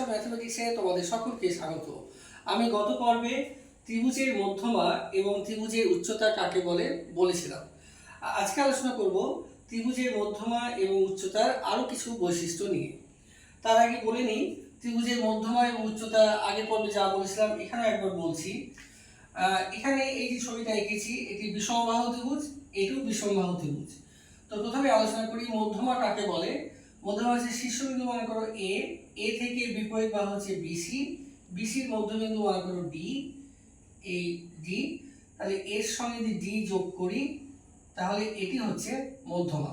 Of ম্যাথমেটিক্সে তোমাদের সকলকে স্বাগত। আমি গত পর্বে ত্রিভুজের মধ্যমা এবং ত্রিভুজের উচ্চতা কাকে বলে বলেছিলাম। আজকে আলোচনা করব ত্রিভুজের মধ্যমা এবং উচ্চতার আরও কিছু বৈশিষ্ট্য নিয়ে। তার আগে বলে নিই, ত্রিভুজের মধ্যমা এবং উচ্চতা আগের পর্বে যা বলেছিলাম এখানে একবার বলছি। এখানে এই যে ছবিটা এঁকেছি, এটি বিষমবাহু ত্রিভুজ, এটিও বিষমবাহু ত্রিভুজ। তো প্রথমে আলোচনা করি মধ্যমা কাকে বলে। মধ্যমা হচ্ছে শীর্ষবিন্দু মনে করো এ এ থেকে বিপরীত বা হচ্ছে বিসি বিসির মধ্যবিন্দু মনে করো ডি এই ডি তাহলে এর সঙ্গে যদি ডি যোগ করি, তাহলে এটি হচ্ছে মধ্যমা।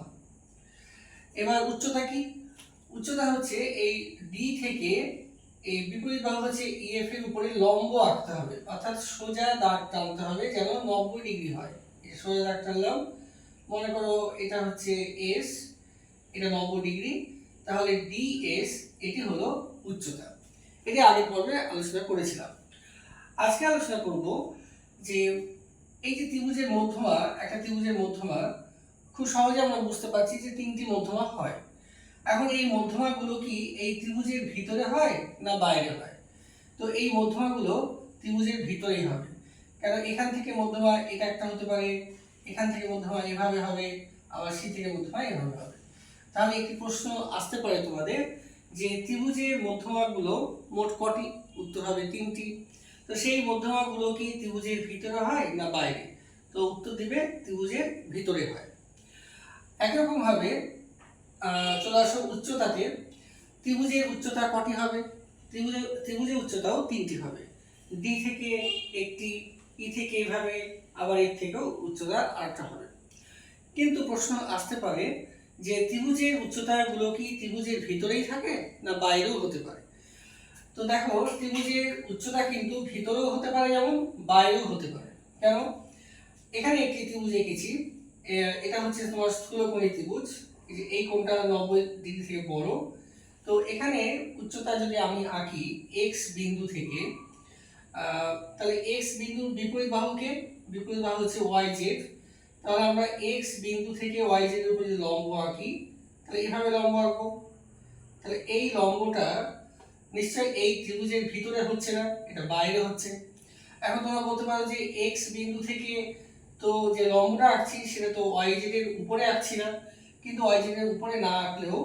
এবার উচ্চতা কি? উচ্চতা হচ্ছে এই ডি থেকে এই বিপরীত বাহু হচ্ছে ইএফ এর উপরে লম্ব আঁকতে হবে, অর্থাৎ সোজা দাগ টানতে হবে যেন নব্বই ডিগ্রি হয়। সোজা দাগ টানলাম, মনে করো এটা হচ্ছে এস এটা নব্বই ডিগ্রি, তাহলে ডিএস এটি হলো উচ্চতা। এটি আগের পর্বে আলোচনা করেছিলাম। আজকে আলোচনা করব যে এই যে ত্রিভুজের মধ্যমা, একটা ত্রিভুজের মধ্যমা, খুব সহজে আমরা বুঝতে পারছি যে তিনটি মধ্যমা হয়। এখন এই মধ্যমাগুলো কি এই ত্রিভুজের ভিতরে হয় না বাইরে হয়? তো এই মধ্যমাগুলো ত্রিভুজের ভিতরেই হবে। কারণ এখান থেকে মধ্যমা এটা একটা হতে পারে, এখান থেকে মধ্যমা এভাবে হবে, আবার সি থেকে মধ্যমা এভাবে হবে। তাহলে একটি প্রশ্ন আসতে পারে তোমাদের যে ত্রিভুজের মধ্যমাগুলো মোট কটি উত্তর হবে তিনটি। তো সেই মধ্যমাগুলো কি ত্রিভুজের ভিতরে হয় না বাইরে? তো উত্তর দিবে ত্রিভুজের ভিতরে হয়। একরকমভাবে চলে আসো উচ্চতাতে। ত্রিভুজের উচ্চতা কটি হবে? ত্রিভুজের ত্রিভুজের উচ্চতাও তিনটি হবে। ডি থেকে একটি ই থেকে এভাবে, আবার এর থেকেও উচ্চতা আরেকটা হবে। কিন্তু প্রশ্ন আসতে পারে যে ত্রিভুজের উচ্চতাগুলো কি ত্রিভুজের ভিতরেই থাকে না বাইরেও হতে পারে? তো দেখো, ত্রিভুজের উচ্চতা কিন্তু ভিতরেও হতে পারে যেমন বাইরেও হতে পারে। কেন? এখানে একটি ত্রিভুজ এঁকেছি। এটা হচ্ছে তোমার স্থূলকোণী ত্রিভুজ। এই কোণটা নব্বই ডিগ্রি থেকে বড়। তো এখানে উচ্চতা যদি আমি আঁকি এক্স বিন্দু থেকে তাহলে এক্স বিন্দুর বিপরীত বাহুকে, বিপরীত বাহু হচ্ছে ওয়াই জেড তাহলে আমরা এক্স বিন্দু থেকে ওয়াই জেড এর উপর যদি লম্ব আঁকি, তাহলে এইভাবে লম্ব আঁকবো। তাহলে এই লম্বটা নিশ্চয়ই এই ত্রিভুজের ভিতরে হচ্ছে না, এটা বাইরে হচ্ছে। এখন তোমরা বলতে পারো যে এক্স বিন্দু থেকে তো যে লম্বটা আঁকছি, সেটা তো ওয়াই জেড এর উপরে আঁকছি না। কিন্তু ওয়াই জেড এর উপরে না আঁকলেও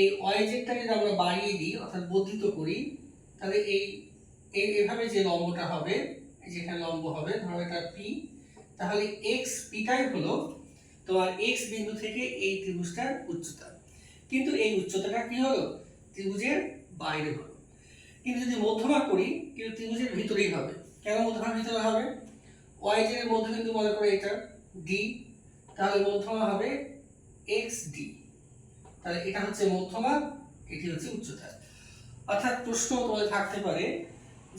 এই ওয়াই জেডটা যদি আমরা বাড়িয়ে দিই, অর্থাৎ বর্ধিত করি, তাহলে এই এভাবে যে লম্বটা হবে যেখানে লম্ব হবে, ধরো এটা পি তাহলে এক্স পিটাই হলো তোমার এক্স বিন্দু থেকে এই ত্রিভুজটার উচ্চতা। কিন্তু এই উচ্চতাটা কি হলো? ত্রিভুজের বাইরে হলো। কিন্তু যদি মধ্যমা করি, কিন্তু ত্রিভুজের ভিতরেই হবে। কেন মধ্যমার ভিতরে হবে? ওয়াই জেড এর মধ্যবিন্দু মনে করে এটা ডি তাহলে মধ্যমা হবে এক্স ডি তাহলে এটা হচ্ছে মধ্যমা, এটি হচ্ছে উচ্চতা। অর্থাৎ প্রশ্ন তোমাদের থাকতে পারে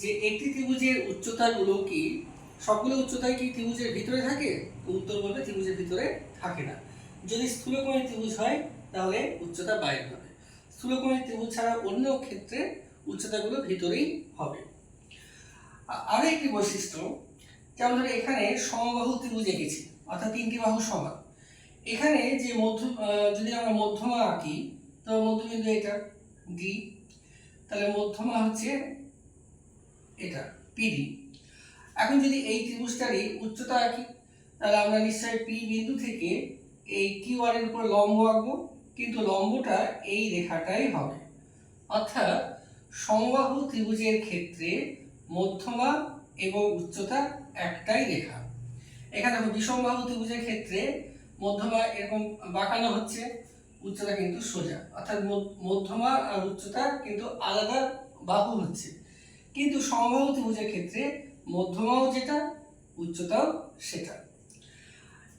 যে একটি ত্রিভুজের উচ্চতাগুলো কি সবগুলো উচ্চতায় কি ত্রিভুজের ভিতরে থাকে? উত্তর বলবে ত্রিভুজের ভিতরে থাকে না। যদি স্থূলকোণী ত্রিভুজ হয়, তাহলে উচ্চতা বাইরে হবে। স্থূলকোণী ত্রিভুজ ছাড়া অন্য ক্ষেত্রে উচ্চতাগুলো ভিতরেই হবে। আ- আরও একটি বৈশিষ্ট্য, যেমন ধরো এখানে সমবাহু ত্রিভুজ এঁকেছি, অর্থাৎ তিনটি বাহু সমান। এখানে যে মধ্য যদি আমরা মধ্যমা আঁকি, তো মধ্যবিন্দু এটা ডি তাহলে মধ্যমা হচ্ছে এটা পিডি এখন যদি এই ত্রিভুজটারই উচ্চতা আঁকি তাহলে আমরা নিশ্চয়ই পি বিন্দু থেকে এই কিউ এর উপর লম্ব আঁকবো, কিন্তু লম্বটা এই রেখাটাই হবে। অর্থাৎ সমবাহু ত্রিভুজের ক্ষেত্রে মধ্যমা এবং উচ্চতা একটাই রেখা। এখানে বিষমবাহু ত্রিভুজের ক্ষেত্রে মধ্যমা এরকম বাঁকানো হচ্ছে, উচ্চতা কিন্তু সোজা। অর্থাৎ মধ্যমা আর উচ্চতা কিন্তু আলাদা বাহু হচ্ছে। কিন্তু সমবাহু ত্রিভুজের ক্ষেত্রে মধ্যমাও যেটা, উচ্চতাও সেটা।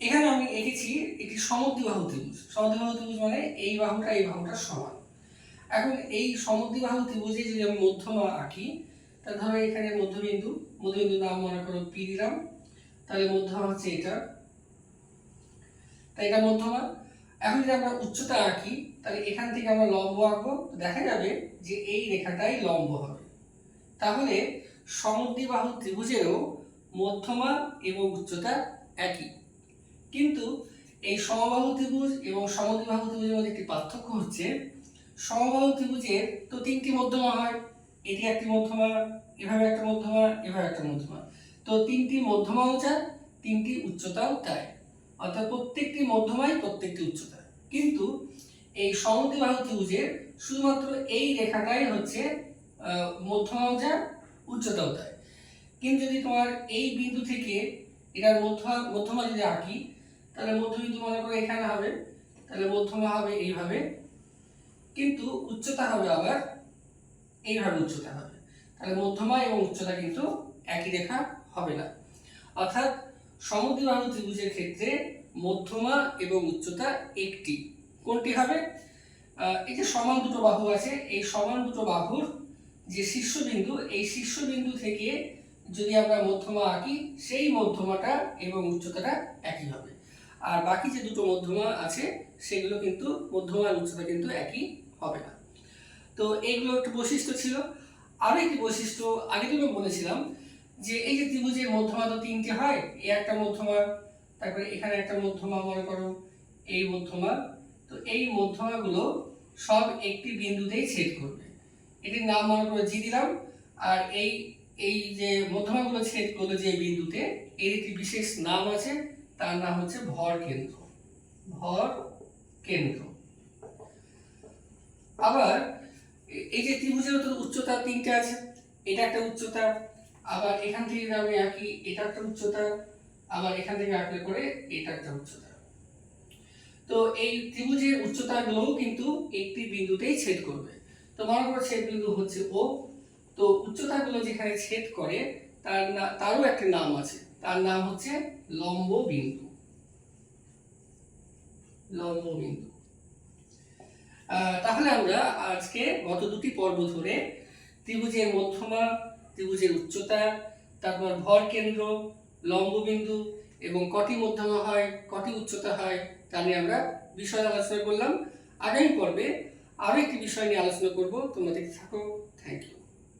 এখানে আমি এঁকেছি একটি সমদ্বিবাহু ত্রিভুজ। সমদ্বিবাহু ত্রিভুজ মানে এই বাহুটা এই বাহুটা সমান। এখন এই সমদ্বিবাহু ত্রিভুজে যদি আমি মধ্যমা আঁকি তা ধরো এখানে মধ্যবিন্দু মধ্যবিন্দু নাম মনে করো পি দিলাম, তাহলে মধ্যমা হচ্ছে এটা। তাই এটা মধ্যমা। এখন যদি আমরা উচ্চতা আঁকি, তাহলে এখান থেকে আমরা লম্ব আঁকবো। দেখা যাবে যে এই রেখাটাই লম্ব হবে। তাহলে সমদ্বিবাহু ত্রিভুজেরও মধ্যমা এবং উচ্চতা একই। কিন্তু এই সমবাহু ত্রিভুজ এবং সমদ্বিবাহু ত্রিভুজের মধ্যে একটি পার্থক্য হচ্ছে সমবাহু ত্রিভুজের তো তিনটি মধ্যমা হয় এটি একটি মধ্যমা এভাবে একটা মধ্যমা এভাবে একটা মধ্যমা। তো তিনটি মধ্যমাও যা তিনটি উচ্চতাও তাই অর্থাৎ প্রত্যেকটি মধ্যমাই প্রত্যেকটি উচ্চতা। কিন্তু এই সমদ্বিবাহু ত্রিভুজের শুধুমাত্র এই রেখাটাই হচ্ছে আহ, মধ্যমাও যা উচ্চতাও তাই। কিন্তু যদি তোমার এই বিন্দু থেকে এটার মধ্যমা মধ্যমা যদি আঁকি, তাহলে মধ্যবিন্দু মনে করো এখানে হবে, তাহলে মধ্যমা হবে এইভাবে। কিন্তু উচ্চতা হবে আবার এইভাবে উচ্চতা হবে। তাহলে মধ্যমা এবং উচ্চতা কিন্তু একই রেখা হবে না। অর্থাৎ সমদ্বিবাহু ত্রিভুজের ক্ষেত্রে মধ্যমা এবং উচ্চতা একটি। কোনটি হবে? এই যে সমান দুটো বাহু আছে, এই সমান দুটো বাহুর যে শীর্ষবিন্দু, এই শীর্ষবিন্দু থেকে যদি আমরা মধ্যমা আঁকি, সেই মধ্যমাটা এবং উচ্চতাটা একই হবে। আর বাকি যে দুটো মধ্যমা আছে, সেগুলো কিন্তু, মধ্যমা উচ্চতা কিন্তু একই হবে না। তো এইগুলো একটু বৈশিষ্ট্য ছিল। আরও একটি বৈশিষ্ট্য, আগে তুমি বলেছিলাম যে এই যে ত্রিভুজের মধ্যমা তো তিনটে হয় এই একটা মধ্যমা, তারপরে এখানে একটা মধ্যমা মনে করো, এই মধ্যমা, তো এই মধ্যমাগুলো সব একটি বিন্দুতেই ছেদ করবে। এটির নাম মনে করে জি দিলাম। আর এই এই যে মধ্যমাগুলো ছেদ করল যে বিন্দুতে, এর একটি বিশেষ নাম আছে, তার নাম হচ্ছে ভর কেন্দ্র। ভর কেন্দ্র। আবার, এই যে ত্রিভুজের তো উচ্চতা তিনটে আছে, এটা একটা উচ্চতা, আবার এখান থেকে আমি আঁকি এটা একটা উচ্চতা, আবার এখান থেকে আঁকলে করে এটা একটা উচ্চতা। তো এই ত্রিভুজের উচ্চতাগুলোও কিন্তু একটি বিন্দুতেই ছেদ করবে। তো মনে করো ছেদ বিন্দু হচ্ছে ও। তো উচ্চতাগুলো যেখানে ছেদ করে, তার না, তারও একটা নাম আছে। তার নাম হচ্ছে লম্ব বিন্দু লম্ব বিন্দু তাহলে আমরা আজকে গত দুটি পর্ব ধরে ত্রিভুজের মধ্যমা, ত্রিভুজের উচ্চতা, তারপর ভর কেন্দ্র, লম্ববিন্দু এবং কটি মধ্যমা হয়, কটি উচ্চতা হয়, তা নিয়ে আমরা বিষয় আলোচনা করলাম। আগামী পর্বে আরও একটি বিষয় নিয়ে আলোচনা করব। তোমরা দেখতে থাকো। Thank you